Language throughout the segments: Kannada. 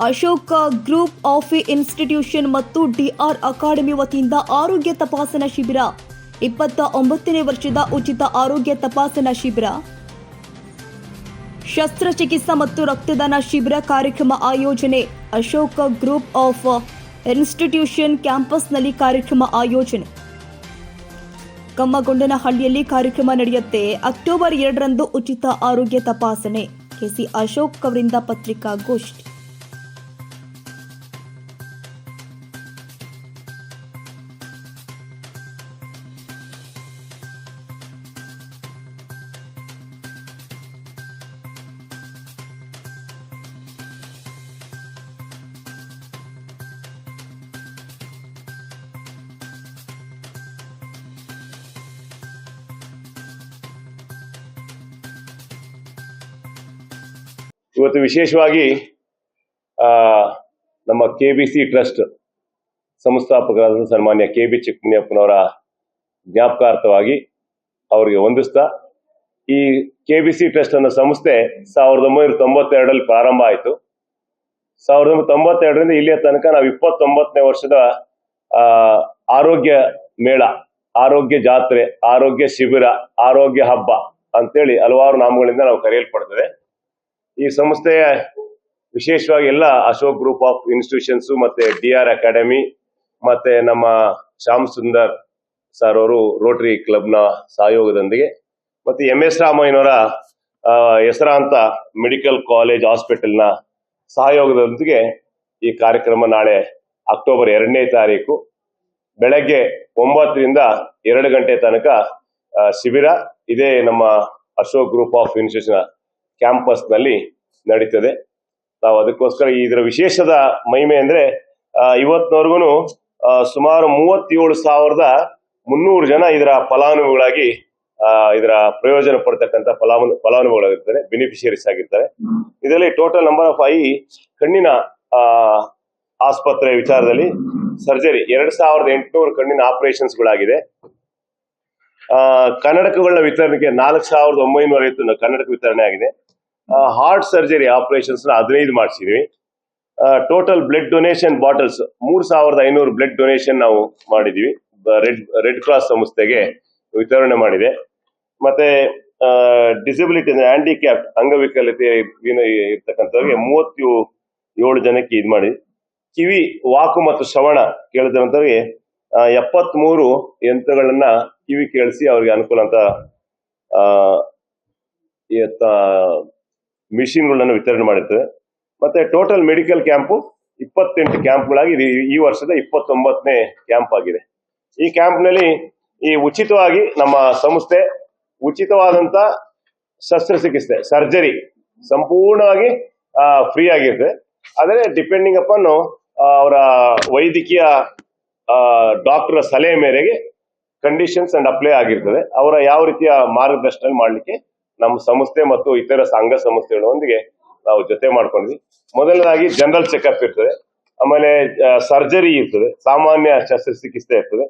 ಅಶೋಕ ಗ್ರೂಪ್ ಆಫ್ ಇನ್ಸ್ಟಿಟ್ಯೂಷನ್ ಮತ್ತು ಡಿಆರ್ ಅಕಾಡೆಮಿ ವತಿಯಿಂದ ಆರೋಗ್ಯ ತಪಾಸಣಾ ಶಿಬಿರ. ಇಪ್ಪತ್ತ ಒಂಬತ್ತನೇ ವರ್ಷದ ಉಚಿತ ಆರೋಗ್ಯ ತಪಾಸಣಾ ಶಿಬಿರ. ಶಸ್ತ್ರಚಿಕಿತ್ಸಾ ಮತ್ತು ರಕ್ತದಾನ ಶಿಬಿರ ಕಾರ್ಯಕ್ರಮ ಆಯೋಜನೆ. ಅಶೋಕ ಗ್ರೂಪ್ ಆಫ್ ಇನ್ಸ್ಟಿಟ್ಯೂಷನ್ ಕ್ಯಾಂಪಸ್ನಲ್ಲಿ ಕಾರ್ಯಕ್ರಮ ಆಯೋಜನೆ. ಕಮ್ಮಗೊಂಡನಹಳ್ಳಿಯಲ್ಲಿ ಕಾರ್ಯಕ್ರಮ ನಡೆಯುತ್ತೆ. ಅಕ್ಟೋಬರ್ ಎರಡರಂದು ಉಚಿತ ಆರೋಗ್ಯ ತಪಾಸಣೆ. ಕೆಸಿ ಅಶೋಕ್ ಅವರಿಂದ ಪತ್ರಿಕಾಗೋಷ್ಠಿ. ಇವತ್ತು ವಿಶೇಷವಾಗಿ ನಮ್ಮ ಕೆ ಬಿ ಸಿ ಟ್ರಸ್ಟ್ ಸಂಸ್ಥಾಪಕರಾದ ಸನ್ಮಾನ್ಯ ಕೆ ಬಿ ಚಿಕ್ಕಮಣಿಯಪ್ಪನವರ ಜ್ಞಾಪಕಾರ್ಥವಾಗಿ ಅವರಿಗೆ ಹೊಂದಿಸ್ತಾ ಈ ಕೆ ಬಿ ಸಿ ಟ್ರಸ್ಟ್ ಅನ್ನೋ ಸಂಸ್ಥೆ ಸಾವಿರದ ಒಂಬೈನೂರ ತೊಂಬತ್ತೆರಡರಲ್ಲಿ ಪ್ರಾರಂಭ ಆಯಿತು. ಸಾವಿರದ ಒಂಬೈನೂರ ತೊಂಬತ್ತೆರಡರಿಂದ ಇಲ್ಲಿಯ ತನಕ ನಾವು ಇಪ್ಪತ್ತೊಂಬತ್ತನೇ ವರ್ಷದ ಆರೋಗ್ಯ ಮೇಳ, ಆರೋಗ್ಯ ಜಾತ್ರೆ, ಆರೋಗ್ಯ ಶಿಬಿರ, ಆರೋಗ್ಯ ಹಬ್ಬ ಅಂತೇಳಿ ಹಲವಾರು ನಾಮಗಳಿಂದ ನಾವು ಕರೆಯಲ್ಪಡ್ತದೆ ಈ ಸಂಸ್ಥೆಯ ವಿಶೇಷವಾಗಿ ಎಲ್ಲ ಅಶೋಕ್ ಗ್ರೂಪ್ ಆಫ್ ಇನ್ಸ್ಟಿಟ್ಯೂಷನ್ಸ್ ಮತ್ತೆ ಡಿ ಆರ್ ಅಕಾಡೆಮಿ ಮತ್ತೆ ನಮ್ಮ ಶ್ಯಾಮ್ ಸುಂದರ್ ಸರ್ ಅವರು ರೋಟರಿ ಕ್ಲಬ್ನ ಸಹಯೋಗದೊಂದಿಗೆ ಮತ್ತೆ ಎಂ ಎಸ್ ರಾಮಯ್ಯನವರ ಹೆಸರಾಂತ ಮೆಡಿಕಲ್ ಕಾಲೇಜ್ ಹಾಸ್ಪಿಟಲ್ನ ಸಹಯೋಗದೊಂದಿಗೆ ಈ ಕಾರ್ಯಕ್ರಮ ನಾಳೆ ಅಕ್ಟೋಬರ್ ಎರಡನೇ ತಾರೀಕು ಬೆಳಗ್ಗೆ ಒಂಬತ್ತರಿಂದ ಎರಡು ಗಂಟೆ ತನಕ ಶಿಬಿರ. ಇದೇ ನಮ್ಮ ಅಶೋಕ್ ಗ್ರೂಪ್ ಆಫ್ ಇನ್ಸ್ಟಿಟ್ಯೂಷನ್ ಕ್ಯಾಂಪಸ್ನಲ್ಲಿ ನಡೀತದೆ. ನಾವು ಅದಕ್ಕೋಸ್ಕರ ಇದರ ವಿಶೇಷದ ಮಹಿಮೆ ಅಂದ್ರೆ ಇವತ್ತಿನವರೆಗೂ ಸುಮಾರು ಮೂವತ್ತೇಳು ಸಾವಿರದ ಮುನ್ನೂರು ಜನ ಇದರ ಫಲಾನುಭವಿಗಳಾಗಿ ಇದರ ಪ್ರಯೋಜನ ಪಡ್ತಕ್ಕಂಥ ಫಲಾನು ಫಲಾನುಭವಿಗಳಾಗಿರ್ತಾರೆ ಬೆನಿಫಿಷಿಯರೀಸ್ ಆಗಿರ್ತಾರೆ. ಇದರಲ್ಲಿ ಟೋಟಲ್ ನಂಬರ್ ಆಫ್ ಐ ಕಣ್ಣಿನ ಆಸ್ಪತ್ರೆ ವಿಚಾರದಲ್ಲಿ ಸರ್ಜರಿ ಎರಡ್ ಸಾವಿರದ ಎಂಟುನೂರು ಕಣ್ಣಿನ ಆಪರೇಷನ್ಸ್ಗಳಾಗಿದೆ ಕನ್ನಡಕಗಳ ವಿತರಣೆಗೆ ನಾಲ್ಕು ಸಾವಿರದ ಒಂಬೈನೂರ ಐವತ್ತು ಕನ್ನಡಕ ವಿತರಣೆ ಆಗಿದೆ. ಹಾರ್ಟ್ ಸರ್ಜರಿ ಆಪರೇಷನ್ಸ್ ಹದಿನೈದು ಮಾಡಿಸಿದ್ವಿ. ಟೋಟಲ್ ಬ್ಲಡ್ ಡೊನೇಷನ್ ಬಾಟಲ್ಸ್ ಮೂರ್ ಸಾವಿರದ ಐನೂರು ಬ್ಲಡ್ ಡೊನೇಷನ್ ನಾವು ಮಾಡಿದೀವಿ. ರೆಡ್ ರೆಡ್ ಕ್ರಾಸ್ ಸಂಸ್ಥೆಗೆ ವಿತರಣೆ ಮಾಡಿದೆ. ಮತ್ತೆ ಡಿಸಬಿಲಿಟಿ ಅಂದ್ರೆ ಹ್ಯಾಂಡಿಕ್ಯಾಪ್ ಅಂಗವಿಕಲತೆ ಇರ್ತಕ್ಕಂಥವ್ರಿಗೆ ಮೂವತ್ತು ಏಳು ಜನಕ್ಕೆ ಇದು ಮಾಡಿ ಕಿವಿ, ವಾಕು ಮತ್ತು ಶ್ರವಣ ಕೇಳಿದಂಥವ್ರಿಗೆ ಎಪ್ಪತ್ಮೂರು ಯಂತ್ರಗಳನ್ನ ಕಿವಿ ಕೇಳಿಸಿ ಅವ್ರಿಗೆ ಅನುಕೂಲ ಅಂತ ಮಿಷಿನ್ಗಳನ್ನ ವಿತರಣೆ ಮಾಡಿರ್ತೇವೆ ಮತ್ತೆ ಟೋಟಲ್ ಮೆಡಿಕಲ್ ಕ್ಯಾಂಪು ಇಪ್ಪತ್ತೆಂಟು ಕ್ಯಾಂಪ್ಗಳಾಗಿ ಈ ವರ್ಷದ ಇಪ್ಪತ್ತೊಂಬತ್ತನೇ ಕ್ಯಾಂಪ್ ಆಗಿದೆ. ಈ ಕ್ಯಾಂಪ್ನಲ್ಲಿ ಈ ಉಚಿತವಾಗಿ ನಮ್ಮ ಸಂಸ್ಥೆ ಉಚಿತವಾದಂತ ಶಸ್ತ್ರಚಿಕಿತ್ಸೆ ಸರ್ಜರಿ ಸಂಪೂರ್ಣವಾಗಿ ಫ್ರೀ ಆಗಿರುತ್ತೆ. ಆದರೆ ಡಿಪೆಂಡಿಂಗ್ ಅಪಾನ್ ಅವರ ವೈದ್ಯಕೀಯ ಡಾಕ್ಟರ್ ಸಲಹೆ ಮೇರೆಗೆ ಕಂಡೀಷನ್ಸ್ ಅಂಡ್ ಅಪ್ಲೈ ಆಗಿರ್ತದೆ. ಅವರ ಯಾವ ರೀತಿಯ ಮಾರ್ಗದರ್ಶನ ಮಾಡಲಿಕ್ಕೆ ನಮ್ಮ ಸಂಸ್ಥೆ ಮತ್ತು ಇತರ ಸಂಘ ಸಂಸ್ಥೆಗಳೊಂದಿಗೆ ನಾವು ಜೊತೆ ಮಾಡ್ಕೊಂಡ್ವಿ. ಮೊದಲನೇದಾಗಿ ಜನರಲ್ ಚೆಕಪ್ ಇರ್ತದೆ. ಆಮೇಲೆ ಸರ್ಜರಿ ಇರ್ತದೆ. ಸಾಮಾನ್ಯ ಶಸ್ತ್ರಚಿಕಿತ್ಸೆ ಇರ್ತದೆ.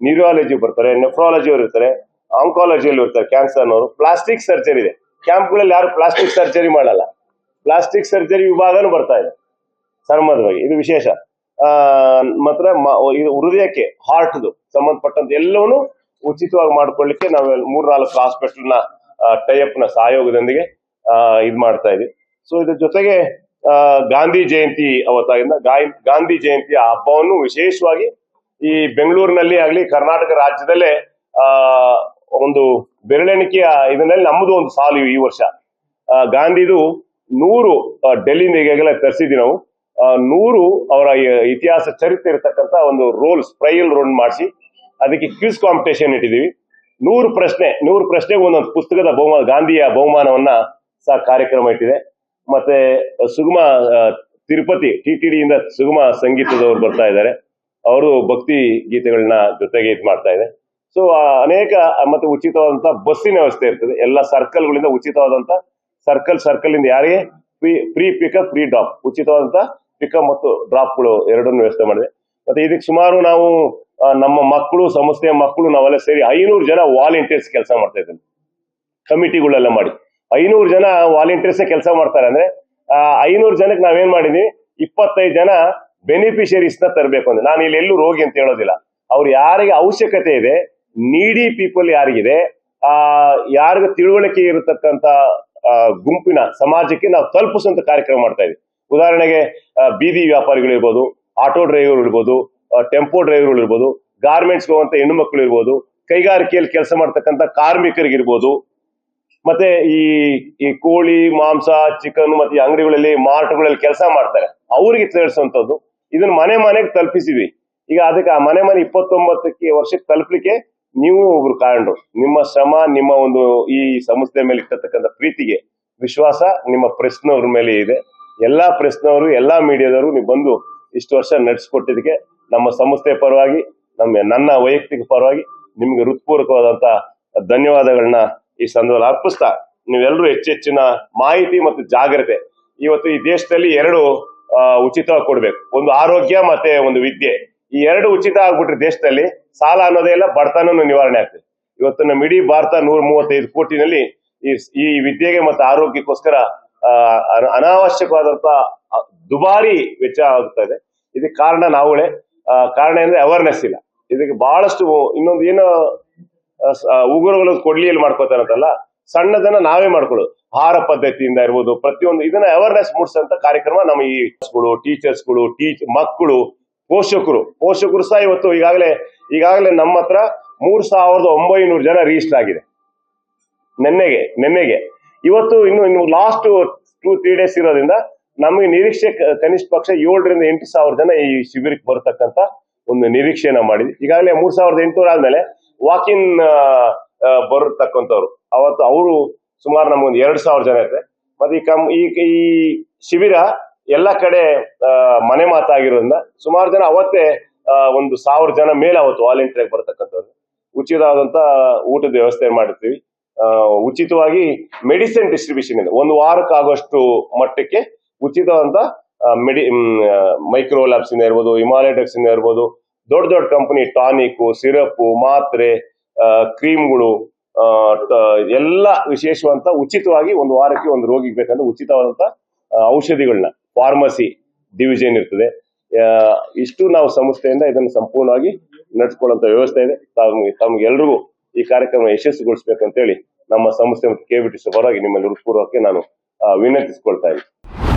ನ್ಯೂರಾಲಜಿ ಬರ್ತಾರೆ ನೆಫ್ರಾಲಜಿ ಅವರು ಇರ್ತಾರೆ ಆಂಕಾಲಜಿಯಲ್ಲಿ ಇರ್ತಾರೆ ಕ್ಯಾನ್ಸರ್ ಅನ್ನೋರು. ಪ್ಲಾಸ್ಟಿಕ್ ಸರ್ಜರಿ ಇದೆ. ಕ್ಯಾಂಪ್ಗಳಲ್ಲಿ ಯಾರು ಪ್ಲಾಸ್ಟಿಕ್ ಸರ್ಜರಿ ಮಾಡಲ್ಲ. ಪ್ಲಾಸ್ಟಿಕ್ ಸರ್ಜರಿ ವಿಭಾಗನೂ ಬರ್ತಾ ಇದೆ. ಚರ್ಮದ ಬಗ್ಗೆ ಇದು ವಿಶೇಷ. ಮಾತ್ರ ಇದು ಹೃದಯಕ್ಕೆ ಹಾರ್ಟ್ದು ಸಂಬಂಧಪಟ್ಟಂತ ಎಲ್ಲವನ್ನೂ ಉಚಿತವಾಗಿ ಮಾಡ್ಕೊಳ್ಳಿಕ್ಕೆ ನಾವು ಮೂರ್ನಾಲ್ಕು ಹಾಸ್ಪಿಟಲ್ನ ಟೈಅಪ್ನ ಸಹಯೋಗದೊಂದಿಗೆ ಇದ್ ಮಾಡ್ತಾ ಇದ್ವಿ. ಸೊ ಇದ್ರ ಜೊತೆಗೆ ಗಾಂಧಿ ಜಯಂತಿ ಅವತ್ತಾಗಿಂದ ಗಾಂಧಿ ಜಯಂತಿಯ ಹಬ್ಬವನ್ನು ವಿಶೇಷವಾಗಿ ಈ ಬೆಂಗಳೂರಿನಲ್ಲಿ ಆಗಲಿ, ಕರ್ನಾಟಕ ರಾಜ್ಯದಲ್ಲೇ, ಆ, ಒಂದು ಬೆರಳೆಣಿಕೆಯ ಇದನ್ನಲ್ಲಿ ನಮ್ಮದು ಒಂದು ಸಾಲು ಈ ವರ್ಷ. ಗಾಂಧಿದು ನೂರು ಈಗಾಗಲೇ ತರಿಸಿದ್ವಿ ನಾವು. ನೂರು ಅವರ ಇತಿಹಾಸ ಚರಿತ್ರೆ ಇರತಕ್ಕಂತ ಒಂದು ರೋಲ್ ಸ್ಪ್ರೈಲ್ ರೋಲ್ ಮಾಡಿಸಿ, ಅದಕ್ಕೆ ಕ್ವಿಸ್ ಕಾಂಪಿಟೇಷನ್ ಇಟ್ಟಿದ್ದೀವಿ. ನೂರು ಪ್ರಶ್ನೆ, ನೂರು ಪ್ರಶ್ನೆಗೆ ಒಂದೊಂದು ಪುಸ್ತಕದ ಬಹುಮಾನ, ಗಾಂಧಿಯ ಬಹುಮಾನವನ್ನ ಸಹ ಕಾರ್ಯಕ್ರಮ ಇಟ್ಟಿದೆ. ಮತ್ತೆ ಸುಗಮ ತಿರುಪತಿ, ಟಿ ಟಿ ಡಿಯಿಂದ ಸುಗಮ ಸಂಗೀತದವರು ಬರ್ತಾ ಇದ್ದಾರೆ. ಅವರು ಭಕ್ತಿ ಗೀತೆಗಳನ್ನ ಜೊತೆಗೆ ಇದು ಮಾಡ್ತಾ ಇದೆ. ಸೊ ಅನೇಕ, ಮತ್ತೆ ಉಚಿತವಾದಂತಹ ಬಸ್ಸಿನ ವ್ಯವಸ್ಥೆ ಇರ್ತದೆ. ಎಲ್ಲ ಸರ್ಕಲ್ಗಳಿಂದ ಉಚಿತವಾದಂತ ಸರ್ಕಲ್ ಸರ್ಕಲ್ ಇಂದ ಯಾರಿಗೆ? Free free pickup free drop ಉಚಿತವಾದಂತಹ pickup ಮತ್ತು ಡ್ರಾಪ್ಗಳು ಎರಡನ್ನು ವ್ಯವಸ್ಥೆ ಮಾಡಿದೆ. ಮತ್ತೆ ಇದಕ್ಕೆ ಸುಮಾರು ನಾವು ನಮ್ಮ ಮಕ್ಕಳು, ಸಂಸ್ಥೆಯ ಮಕ್ಕಳು ನಾವೆಲ್ಲ ಸೇರಿ ಐನೂರು ಜನ ವಾಲಂಟಿಯರ್ಸ್ ಕೆಲಸ ಮಾಡ್ತಾ ಇದ್ದೀವಿ ಕಮಿಟಿಗಳೆಲ್ಲ ಮಾಡಿ. ಐನೂರು ಜನ ವಾಲಂಟಿಯರ್ಸ್ ಕೆಲಸ ಮಾಡ್ತಾರೆ. ಅಂದ್ರೆ ಐನೂರು ಜನಕ್ಕೆ ನಾವೇನ್ ಮಾಡಿದೀವಿ? ಇಪ್ಪತ್ತೈದು ಜನ ಬೆನಿಫಿಷರೀಸ್ನ ತರಬೇಕು ಅಂದ್ರೆ. ನಾನು ಇಲ್ಲಿ ಎಲ್ಲೂ ರೋಗಿ ಅಂತ ಹೇಳೋದಿಲ್ಲ. ಅವ್ರು ಯಾರಿಗೆ ಅವಶ್ಯಕತೆ ಇದೆ ನೀಡಿ ಪೀಪಲ್ ಯಾರಿಗಿದೆ, ಆ, ಯಾರಿಗ ತಿಳುವಳಿಕೆ ಇರತಕ್ಕಂತ ಗುಂಪಿನ ಸಮಾಜಕ್ಕೆ ನಾವು ತಲುಪಿಸುವಂತ ಕಾರ್ಯಕ್ರಮ ಮಾಡ್ತಾ ಇದ್ವಿ ಉದಾಹರಣೆಗೆ ಬೀದಿ ವ್ಯಾಪಾರಿಗಳು ಇರ್ಬೋದು ಆಟೋ ಡ್ರೈವರ್ ಇರ್ಬೋದು ಟೆಂಪೋ ಡ್ರೈವರ್ಗಳು ಇರ್ಬೋದು ಗಾರ್ಮೆಂಟ್ಸ್ ಹೋಗುವಂತ ಹೆಣ್ಣು ಮಕ್ಕಳು ಇರ್ಬೋದು, ಕೈಗಾರಿಕೆಯಲ್ಲಿ ಕೆಲಸ ಮಾಡ್ತಕ್ಕಂಥ ಕಾರ್ಮಿಕರಿಗಿರ್ಬೋದು, ಮತ್ತೆ ಈ ಈ ಕೋಳಿ, ಮಾಂಸ ಚಿಕನ್ ಮತ್ತೆ ಅಂಗಡಿಗಳಲ್ಲಿ, ಮಾರ್ಟ್ಗಳಲ್ಲಿ ಕೆಲಸ ಮಾಡ್ತಾರೆ. ಅವರಿಗೆ ತಿಳಿಸುವಂತದ್ದು ಇದನ್ನ ಮನೆ ಮನೆಗೆ ತಲುಪಿಸಿದ್ವಿ. ಈಗ ಅದಕ್ಕೆ ಆ ಮನೆ ಮನೆ ಇಪ್ಪತ್ತೊಂಬತ್ತಕ್ಕೆ ವರ್ಷಕ್ಕೆ ತಲುಪಲಿಕ್ಕೆ ನೀವು ಒಬ್ರು ಕಾರಣರು. ನಿಮ್ಮ ಶ್ರಮ, ನಿಮ್ಮ ಒಂದು ಈ ಸಂಸ್ಥೆ ಮೇಲೆ ಇಟ್ಟಿರ್ತಕ್ಕಂಥ ಪ್ರೀತಿಗೆ ವಿಶ್ವಾಸ, ನಿಮ್ಮ ಪ್ರೆಸ್ನವ್ರ ಮೇಲೆ ಇದೆ. ಎಲ್ಲಾ ಪ್ರೆಸ್ನವರು ಎಲ್ಲಾ ಮೀಡಿಯಾದವರು, ನೀವು ಬಂದು ಇಷ್ಟು ವರ್ಷ ನಡೆಸ್ಕೊಟ್ಟಿದ್ದಕ್ಕೆ ನಮ್ಮ ಸಂಸ್ಥೆ ಪರವಾಗಿ, ನಮ್ಮ ನನ್ನ ವೈಯಕ್ತಿಕ ಪರವಾಗಿ ನಿಮ್ಗೆ ಹೃತ್ಪೂರ್ವಕವಾದಂತ ಧನ್ಯವಾದಗಳನ್ನ ಈ ಸಂದರ್ಭದಲ್ಲಿ ಅರ್ಪಿಸ್ತಾ ನೀವೆಲ್ಲರೂ ಹೆಚ್ಚೆಚ್ಚಿನ ಮಾಹಿತಿ ಮತ್ತು ಜಾಗ್ರತೆ ಇವತ್ತು ಈ ದೇಶದಲ್ಲಿ ಎರಡು ಉಚಿತ ಕೊಡ್ಬೇಕು. ಒಂದು ಆರೋಗ್ಯ ಮತ್ತೆ ಒಂದು ವಿದ್ಯೆ. ಈ ಎರಡು ಉಚಿತ ಆಗ್ಬಿಟ್ರೆ ದೇಶದಲ್ಲಿ ಸಾಲ ಅನ್ನೋದೇ ಇಲ್ಲ ಬಡತನೂ ನಿವಾರಣೆ ಆಗ್ತದೆ. ಇವತ್ತು ನಮ್ಮ ಇಡೀ ಭಾರತ ನೂರ ಮೂವತ್ತೈದು ಕೋಟಿನಲ್ಲಿ ಈ ವಿದ್ಯೆಗೆ ಮತ್ತು ಆರೋಗ್ಯಕ್ಕೋಸ್ಕರ ಅನಾವಶ್ಯಕವಾದಂತ ದುಬಾರಿ ವೆಚ್ಚ ಆಗ್ತಾ ಇದೆ. ಇದಕ್ಕೆ ಕಾರಣ ನಾವುಗಳೇ. ಕಾರಣ ಅಂದ್ರೆ ಅವೇರ್ನೆಸ್ ಇಲ್ಲ. ಇದಕ್ಕೆ ಬಹಳಷ್ಟು ಇನ್ನೊಂದು ಏನು ಉಗುರುಗಳು ಕೊಡ್ಲಿಯಲ್ಲಿ ಮಾಡ್ಕೋತಾರಂತಲ್ಲ ಸಣ್ಣದನ್ನ ನಾವೇ ಮಾಡ್ಕೊಳ್ಳೋದು. ಆಹಾರ ಪದ್ಧತಿಯಿಂದ ಇರ್ಬೋದು, ಪ್ರತಿಯೊಂದು ಇದನ್ನ ಅವೇರ್ನೆಸ್ ಮೂಡಿಸಂತ ಕಾರ್ಯಕ್ರಮ ನಮ್ಮ ಈ ಗಳು ಟೀಚರ್ಸ್ಗಳು ಟೀಚ್ ಮಕ್ಕಳು, ಪೋಷಕರು. ಪೋಷಕರು ಸಹ ಇವತ್ತು ಈಗಾಗಲೇ ಈಗಾಗಲೇ ನಮ್ಮ ಹತ್ರ ಮೂರ್ ಸಾವಿರದ ಒಂಬೈನೂರು ಜನ ರಿಜಿಸ್ಟರ್ ಆಗಿದೆ. ನೆನ್ನೆಗೆ ನೆನ್ನೆಗೆ. ಇವತ್ತು ಇನ್ನು ಇನ್ನು ಲಾಸ್ಟ್ ಟೂ ತ್ರೀ ಡೇಸ್ ಇರೋದ್ರಿಂದ ನಮಗೆ ನಿರೀಕ್ಷೆ ಕನಿಷ್ಠ ಪಕ್ಷ ಏಳರಿಂದ ಎಂಟು ಸಾವಿರ ಜನ ಈ ಶಿಬಿರಕ್ಕೆ ಬರತಕ್ಕಂತ ಒಂದು ನಿರೀಕ್ಷೆನ ಮಾಡಿದ್ವಿ. ಈಗಾಗಲೇ ಮೂರ್ ಸಾವಿರದ ಎಂಟುನೂರ ಆದ್ಮೇಲೆ ವಾಕಿನ್ ಬರತಕ್ಕಂಥವ್ರು. ಅವತ್ತು ಅವರು ಸುಮಾರು ನಮಗೊಂದು ಎರಡು ಸಾವಿರ ಜನ ಇದ್ದಾರೆ ಮತ್ತೆ ಈ ಕಮ್, ಈ ಈ ಶಿಬಿರ ಎಲ್ಲ ಕಡೆ ಮನೆ ಮಾತಾಗಿರೋದ್ರಿಂದ ಸುಮಾರು ಜನ ಅವತ್ತೇ ಒಂದು ಸಾವಿರ ಜನ ಮೇಲೆ ಅವತ್ತು ವಾಲಂಟಿಯರ್ ಬರತಕ್ಕಂಥವ್ರು. ಉಚಿತವಾದಂತ ಊಟದ ವ್ಯವಸ್ಥೆ ಮಾಡಿರ್ತೀವಿ. ಉಚಿತವಾಗಿ ಮೆಡಿಸಿನ್ ಡಿಸ್ಟ್ರಿಬ್ಯೂಷನ್ ಇದೆ. ಒಂದು ವಾರಕ್ಕೆ ಆಗೋಷ್ಟು ಮಟ್ಟಕ್ಕೆ ಉಚಿತವಾದಂತ ಮೆಡಿ ಮೈಕ್ರೋ ಲ್ಯಾಬ್ಸ್ ಇಂದ ಇರ್ಬೋದು, ಹಿಮಾಲಯಟೆಕ್ಸ್ ಇಂದ ಇರ್ಬೋದು, ದೊಡ್ಡ ದೊಡ್ಡ ಕಂಪನಿ ಟಾನಿಕ್ ಸಿರಪ್ ಮಾತ್ರೆ ಕ್ರೀಮ್ಗಳು ಎಲ್ಲ ವಿಶೇಷವಂತ ಉಚಿತವಾಗಿ ಒಂದು ವಾರಕ್ಕೆ ಒಂದು ರೋಗಿಗೆ ಬೇಕಂದ್ರೆ ಉಚಿತವಾದಂತ ಔಷಧಿಗಳನ್ನ ಫಾರ್ಮಸಿ ಡಿವಿಷನ್ ಇರ್ತದೆ. ಇಷ್ಟು ನಾವು ಸಂಸ್ಥೆಯಿಂದ ಇದನ್ನು ಸಂಪೂರ್ಣವಾಗಿ ನಡೆಸ್ಕೊಳ್ಳುವಂತ ವ್ಯವಸ್ಥೆ ಇದೆ. ತಮ್ಗೆ ತಮ್ಗೆಲ್ರಿಗೂ ಈ ಕಾರ್ಯಕ್ರಮ ಯಶಸ್ವಿಗೊಳಿಸ್ಬೇಕಂತೇಳಿ ನಮ್ಮ ಸಂಸ್ಥೆ ಮತ್ತು ಕೆಬಿಟಿಸ್ ಪರವಾಗಿ ನಿಮ್ಮಲ್ಲಿ ಹುಡುಕೂರ್ವಕ್ಕೆ ನಾನು ವಿನಂತಿಸಿಕೊಳ್ತಾ ಇದ್ದೀನಿ.